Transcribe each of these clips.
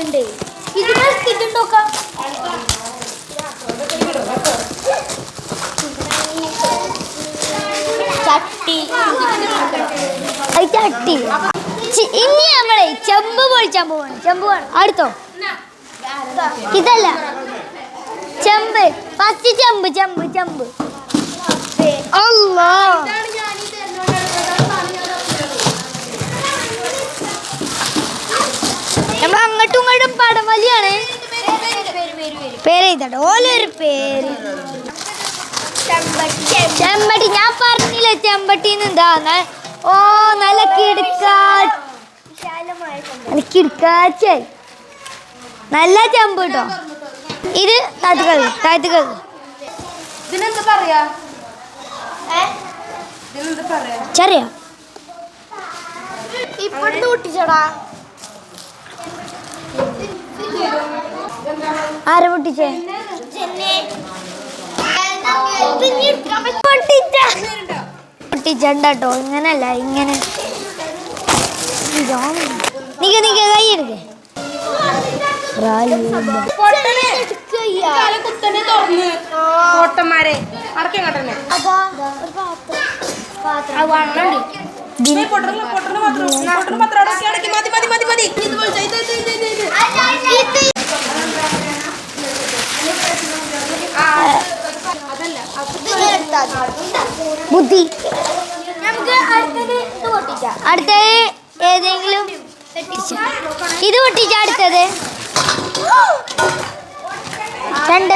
ഇതിനെടുത്തിട്ടുണ്ടോക്കാം ചട്ടി. അത് ചട്ടി. ചി- ഇനി നമ്മളെ ചെമ്പ് പൊളിച്ചാൻ പോവാണ്. ചെമ്പ് വേണം. അടുത്തോ? ഇതല്ല. ചെമ്പ്. ഫസ്റ്റ് ചെമ്പ് ചെമ്പ് ചെമ്പ്. പേര് എഴുതട്ടെ ഓലൊരു പേര്. ചെമ്പട്ടി. ഞാൻ പറഞ്ഞില്ലേ ചെമ്പട്ടി എന്താ? ഓ നല്ല കിടക്കാ നല്ല കിടക്കാച്ചായി നല്ല ചെമ്പ് കേട്ടോ ഇത് താത്തുകൾ താത്തുകൾ ഇതിനെന്താ പറയാ? ചെറിയ. ഇപ്പോഴത്തെ പൊട്ടിച്ചടാ. ആരെ പൊട്ടിച്ചേ? പൊട്ടിച്ചോ. ഇങ്ങനല്ല ഇങ്ങനെ. നിക്ക നിക്ക കൈ എടുക്കേ. ഓട്ടന്മാരെ മറക്കാൻ കട്ടനെ പൊട്ടണ പൊട്ടണ മാത്രം പൊട്ടണ മാത്രം അടക്കി അടക്കി മതി മതി മതി മതി. ബുദ്ധി. അടുത്തത് ഏതെങ്കിലും ഇത് പൊട്ടിച്ച അടുത്തത്. രണ്ട്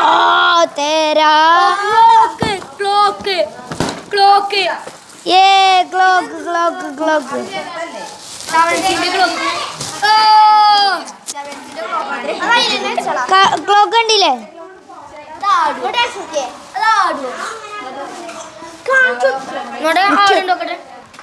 ഓ തേരാ. ക്ലോക്ക്. ക്ലോക്ക്. ഏ ക്ലോക്ക് ക്ലോക്ക് ക്ലോക്ക്. ക്ലോക്ക് കണ്ടില്ലേ?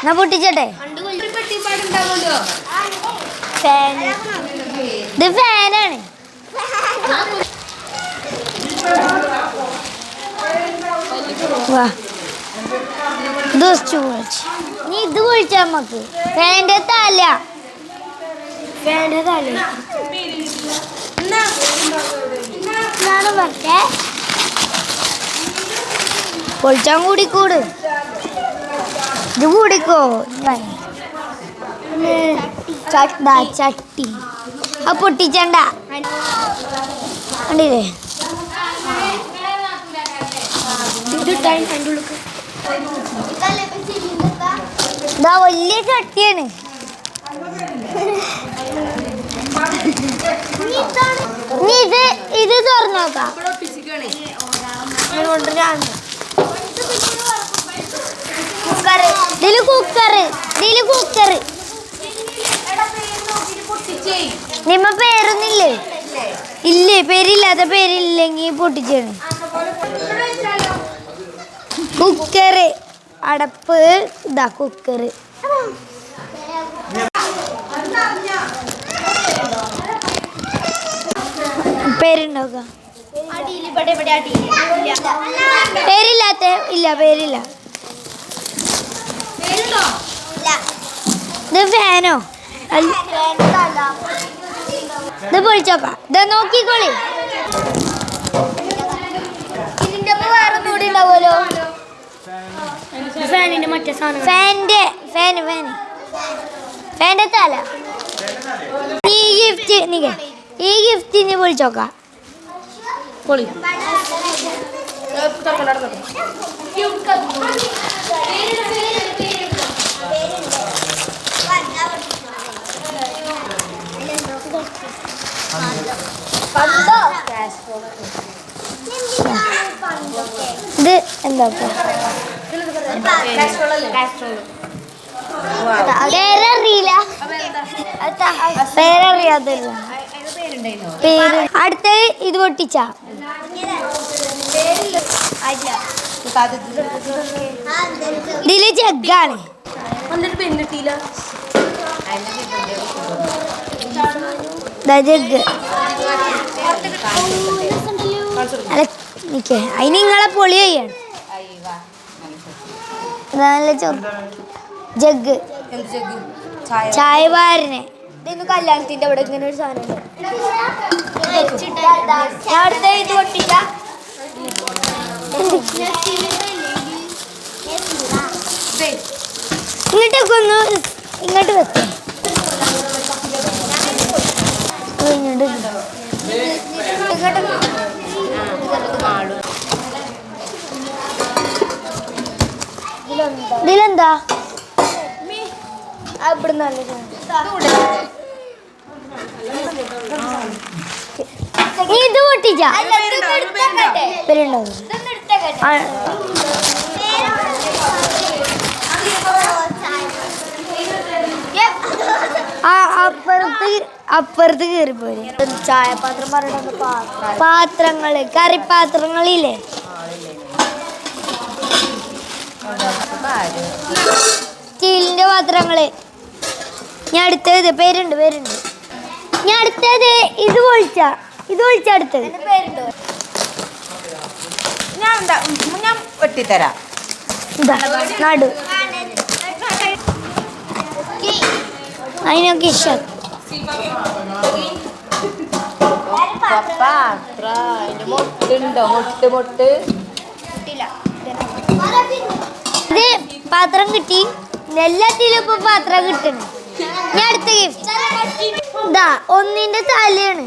എന്നാ പൊട്ടിച്ചട്ടെ? ഫാൻ. ഇത് ഫാനാണ് വാ നീ ഇത് പൊളിച്ചാ നമുക്ക് ഫാന്റെ പൊളിച്ചാൻ കൂടിക്കൂട് ഇത് കൂടിക്കോ? ചട്ടാ ചട്ടി. ആ പൊട്ടിച്ചണ്ട. കണ്ടില്ലേ? ഇതാ വലിയ ചട്ടിയാണ്. നീ ഇത് ഇത് തുറന്നു നോക്കാം. ഇതിൽ കുക്കറ്. ഇതിൽ കുക്കറ്. നിമ്മ പേരൊന്നില്ലേ ഇല്ലേ പേരില്ലാത്ത പേരില്ലെങ്കിൽ പൊട്ടിച്ചാണ് കുക്കറ്. അടപ്പ്. ഇതാ കുക്കറ്. പേരുണ്ടാക്കാം പേരില്ലാത്ത ഇല്ല പേരില്ല. ഇത് ഫാനോ. ഇത് പൊളിച്ചോക്കാം. ഇത് നോക്കിക്കോളി. ഫാനിന്റെ മറ്റേ സാധനം ഫാനിന്റെ ഫാന് ഫാന്. ഫാന്റെ തല ഈ ഗിഫ്റ്റ് നിക ഈ ഗിഫ്റ്റ് നീ വിളിച്ചോക്ക പൊളി. ഇത് എന്താ പേരറിയില്ല. പേരറിയാതല്ല. പേര്. അടുത്ത ഇത് പൊട്ടിച്ച. ഇതിൽ ജഗ്ഗാണ്. ജഗ് അല്ല നിക്കേ. അതിന് നിങ്ങളെ പൊളി ചെയ്യാണ്. നല്ല ജഗ്. ചായ. പാരനെ ഇതൊന്ന് കല്യാണത്തിന്റെ അവിടെ ഇങ്ങനെ ഒരു സാധനം അടുത്ത ഇത് പൊട്ടിച്ച ദേ, ഇങ്ങോട്ടൊക്കെ ഇങ്ങോട്ട് വെക്കാം ഓ, ഇങ്ങോട്ട് വെക്ക്. നീ ഇത് പൊട്ടിച്ച? അപ്പുറത്ത് അപ്പുറത്ത് കയറിപ്പോയി ചായപാത്രം പാത്രങ്ങൾ കറിപ്പാത്രങ്ങളില്ലേ? സ്റ്റീലിന്റെ പാത്രങ്ങൾ. ഞാൻ അടുത്തത് പേരുണ്ട് പേരുണ്ട്. ഞാൻ അടുത്തത് ഇത് പൊളിച്ച ഇത് പൊളിച്ച അടുത്തത്. ഞാൻ ഞാൻ വെട്ടിത്തരാം. ഇതാ നടു. അതിനൊക്കെ ഇഷ്ടം. പാത്ര അതിന്റെ മുട്ട് മൊട്ട്. മൊട്ട് ഇത് പാത്രം കിട്ടി. എല്ലാത്തിലും ഇപ്പൊ പാത്രം കിട്ടണം. ഞാൻ അടുത്ത ഗിഫ്റ്റ് ഇതാ ഒന്നിന്റെ തലയാണ്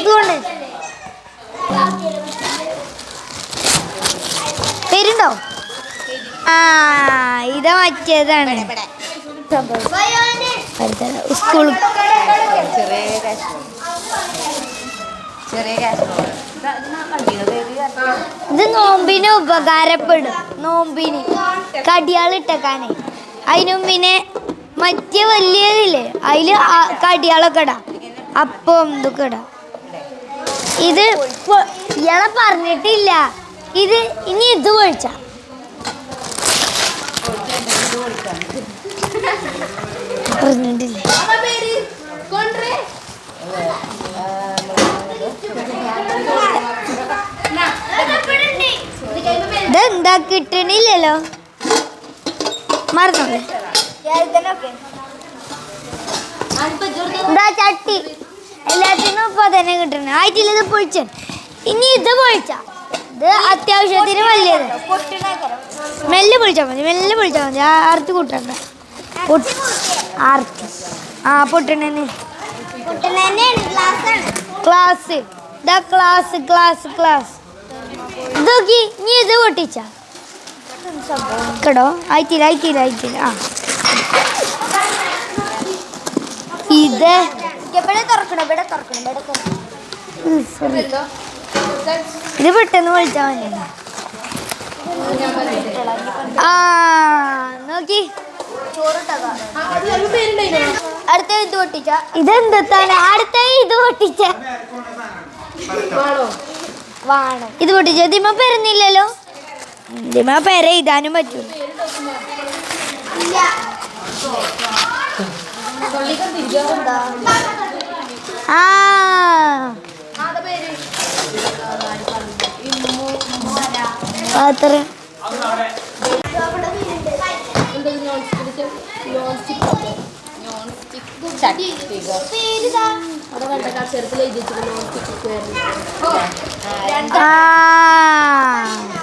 ഇതുകൊണ്ട്. പേരുണ്ടോ? ആ ഇതാ മറ്റേതാണ്. സ്കൂൾ ചെറിയ ചെറിയ ഇത് നോമ്പിന് ഉപകാരപ്പെടും. നോമ്പിന്. കടിയാളിട്ടേക്കാനേ. അതിനും പിന്നെ മറ്റേ വലിയതില്ലേ? അതിൽ കടിയാളൊക്കെ ഇടാം. അപ്പം ഇതൊക്കെ ഇടാം. ഇത് ഇയാളെ പറഞ്ഞിട്ടില്ല. ഇത് ഇനി ഇത് പൊഴിച്ച പറഞ്ഞിട്ടില്ല. ഇതെന്താ കിട്ടണില്ലല്ലോ. മറന്നോളെ. എന്താ ചട്ടി. എല്ലാത്തിനും ഇപ്പൊ തന്നെ കിട്ടണേ. ആയിട്ടില്ല ഇത് പൊളിച്ച. ഇനി ഇത് പൊളിച്ച. ഇത് അത്യാവശ്യത്തിന് വലിയത്. മെല്ലെ പൊളിച്ചാൽ മതി മെല്ലെ പൊളിച്ചാൽ മതി. ആർത്തി കൂട്ടണ്ട. ആർത്തി ആ പൊട്ടണേന്. ക്ലാസ് ഇതാ ക്ലാസ് ക്ലാസ് ക്ലാസ് ഇതൊക്കെ നീ ഇത് പൊട്ടിച്ച? കേടോ ആയിട്ടില്ല ആയിട്ടില്ല ആയിട്ടില്ല. ആ. ഇത്. ഇത് പെട്ടെന്ന് വിളിച്ചാ മതി. ആ നോക്കി. അടുത്ത ഇത് പൊട്ടിച്ച? ഇതെന്താണ് അടുത്ത ഇത് പൊട്ടിച്ച. വാണം. ഇത് പൊട്ടിച്ച ദിമ പെരുന്നില്ലല്ലോ? ദിമ പെര എഴുതാനും പറ്റൂ. ആ.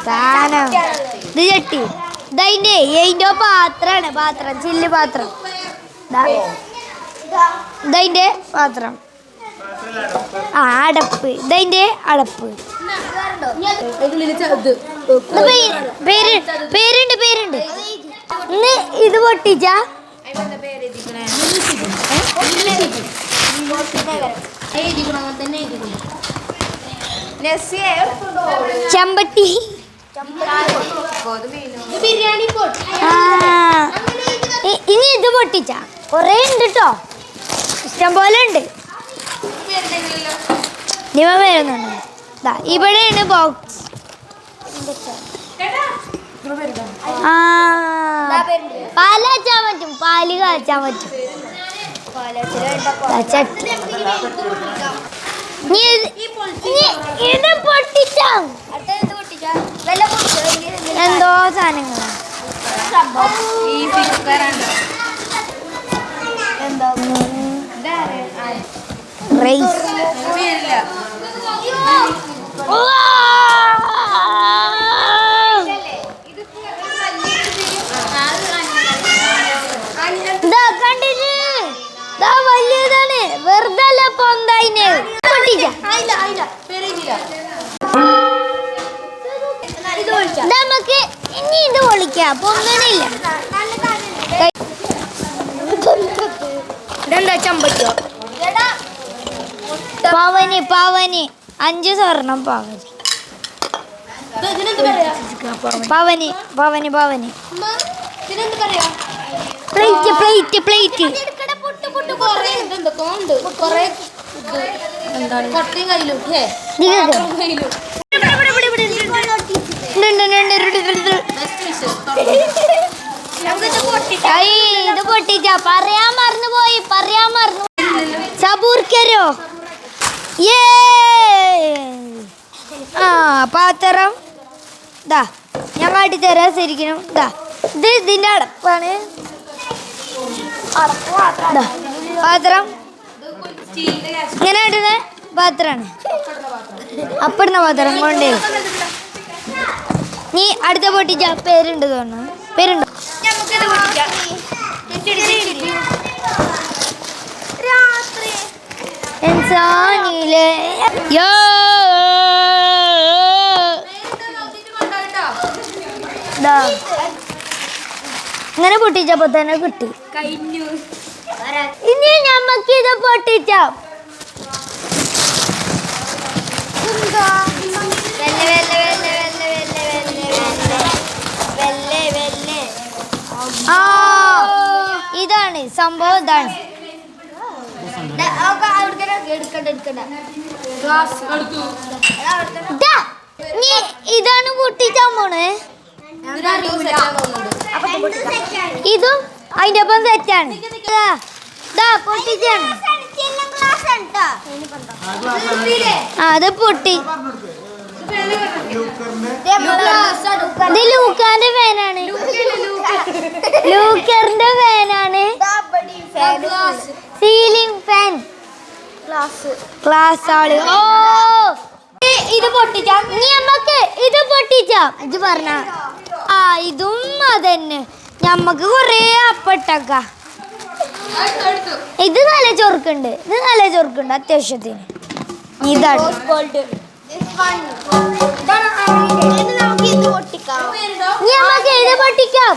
സാധനം. ഇത് ചട്ടി. പാത്രാണ് പാത്രം ചില്ല് പാത്രം. ദാ. ഇതതിന്റെ പാത്രം. ആ അടപ്പ്. ഇതതിന്റെ അടപ്പ്. ഇത് പേര് പേരുണ്ട് പേരുണ്ട്. ഇന്ന് ഇത് പൊട്ടിച്ച? ചെമ്പട്ടി. ഇനി ഇത് പൊട്ടിച്ച. കൊറേ ഉണ്ട് കേട്ടോ ഇഷ്ടം പോലെ ഉണ്ട് നിമ വരുന്നുണ്ട്. ഇവിടെയാണ് ബോക്സ് ആ. പാൽ കാച്ചാൻ പറ്റും പാൽ കാച്ചാൻ പറ്റും. എന്തോ സാധനങ്ങൾ എന്താ റേസ് പൊളിക്കാം പൊങ്ങണില്ല ഇതെന്താ ചമ്പറ്റോ പവന് പവന്. അഞ്ച് സ്വർണം പവന്. പവന് പവന് പവന്. Plate plate plate. എന്താണ്? കൊട്ടയും കയ്യിലും. ഇത് പൊട്ടിച്ച. പറയാൻ മറന്നു പോയി പറയാൻ മറന്നു സബൂർക്കരോ ഏ ആ പാത്രം. ദാ ഞാൻ കാട്ടി തരാൻ ശരിക്കണം ദാ ഇത് ഇതിന്റെ അടപ്പാണ്. പാത്രം. ഇങ്ങനെ ഇടുന്ന പാത്രമാണ്. അപ്പിടുന്ന പാത്രം കൊണ്ടേ. നീ അടുത്ത പൊട്ടിച്ച പേരുണ്ട് തോന്നുന്നു. പേരുണ്ടോ? ഇൻസാനിലെ യോ! ദാ. ഇങ്ങനെ പൊട്ടിച്ചപ്പോ തന്നെ കിട്ടി. ഇനി ഞമ്മക്ക് ഇത് പൊട്ടിച്ചാം സംഭവം ഇതാണ്. ദാ, നീ ഇതാണ് പൊട്ടിച്ചാൻ പോണേ? ഇതും അതിന്റെ ഒപ്പം സെറ്റാണ്. പൊട്ടിച്ചാണ് ആ അത് പൊട്ടി. ഇത് ലൂക്കാന്റെ ഫാനാണ് ലൂക്കറിന്റെ ഫാനാണ് സീലിംഗ് ഫാൻ ഗ്ലാസ് ഗ്ലാസ് ആൾ ഓ ഇത് പൊട്ടിച്ചാം? നീ നമ്മക്ക് ഇത് പൊട്ടിച്ചാം? ഇത് പറഞ്ഞ. ആ ഇതും അതന്നെ. ഞമ്മക്ക് കൊറേ അപ്പട്ടക്ക. ഇത് നല്ല ചൊറുക്കുണ്ട്. ഇത് നല്ല ചൊറുക്കുണ്ട് അത്യാവശ്യത്തിന്. ഇതാണ്. നീ ഞമ്മക്ക് ഇത് പൊട്ടിക്കാം.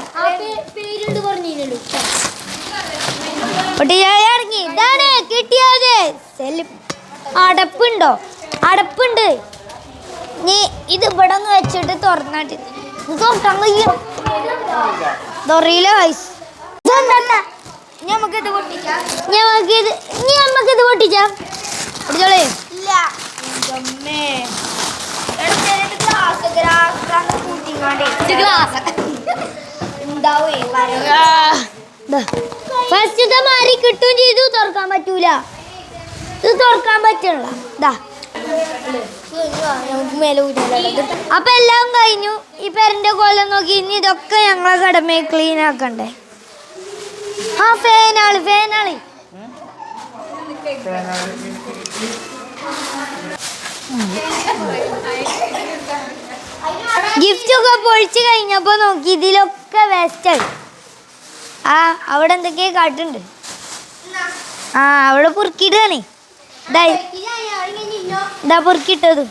പൊട്ടിക്കാൻ ഇറങ്ങി ഇതാണ് കിട്ടിയത്. അടപ്പുണ്ടോ? അടപ്പുണ്ട്. നീ ഇത് ഇവിടെ ഒന്ന് വെച്ചിട്ട് തുറന്നിട്ട് തുറക്കാൻ കഴിയും തുറയില്ല വയസ്സ് നമുക്കിത് പൊട്ടിക്കാം. പൊട്ടിച്ചോളേ. ഇല്ല. ഗ്ലാസ് ഗ്ലാസ് കൂട്ടിങ്ങാണ്ടേ ഇത് മാറി കിട്ടും ചെയ്തു. തുറക്കാൻ പറ്റൂല. ഇത് തുറക്കാൻ പറ്റണില്ല. ദാ. അപ്പൊ എല്ലാം കഴിഞ്ഞു. ഈ പെരന്റെ കൊല്ലം നോക്കി. ഇനി ഇതൊക്കെ ഞങ്ങളെ കടമയെ ക്ലീൻ ആക്കണ്ടേ. ആ ഫേനാൾ ഫേനാൾ. ഗിഫ്റ്റ് ഒക്കെ പൊളിച്ച് കഴിഞ്ഞപ്പോ നോക്കി. ഇതിലൊക്കെ വേസ്റ്റ് ആ അവിടെ എന്തൊക്കെയാ കാട്ടുണ്ട്. ആ അവിടെ പൊറുക്കിയിട്ടാണ് ഇതാ ഇതാ പൊറുക്കിയിട്ടതും.